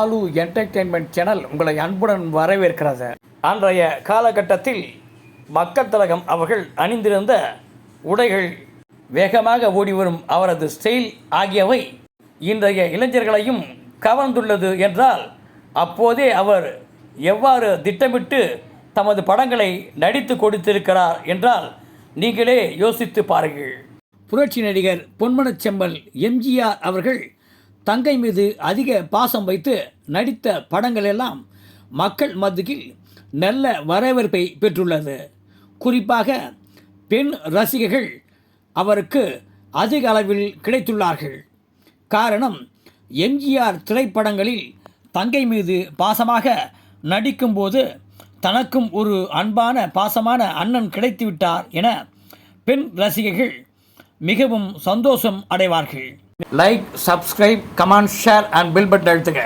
Aloo entertainment channel உங்களை அன்புடன் வரவேற்கிறது. அன்றைய காலகட்டத்தில் மக்கள் தலகம் அவர்கள் அணிந்திருந்த உடைகள் வேகமாக ஓடிவரும் அவரது ஸ்டைல் ஆகியவை இன்றைய இளைஞர்களையும் கவர்ந்துள்ளது என்றால் அப்போதே அவர் எவ்வாறு திட்டமிட்டு தமது படங்களை நடித்து கொடுத்திருக்கிறார் என்றால் நீங்களே யோசித்து பாருங்கள். புரட்சி நடிகர் பொன்மனச்செம்மல் எம்ஜிஆர் அவர்கள் தங்கை மீது அதிக பாசம் வைத்து நடித்த படங்களெல்லாம் மக்கள் மத்தியில் நல்ல வரவேற்பை பெற்றுள்ளது. குறிப்பாக பெண் ரசிகர்கள் அவருக்கு அதிக அளவில் கிடைத்துள்ளார்கள். காரணம் எம்ஜிஆர் திரைப்படங்களில் தங்கை மீது பாசமாக நடிக்கும்போது தனக்கும் ஒரு அன்பான பாசமான அண்ணன் கிடைத்துவிட்டார் என பெண் ரசிகைகள் மிகவும் சந்தோஷம் அடைவார்கள். Like subscribe comment share and bell button அழுத்துங்க.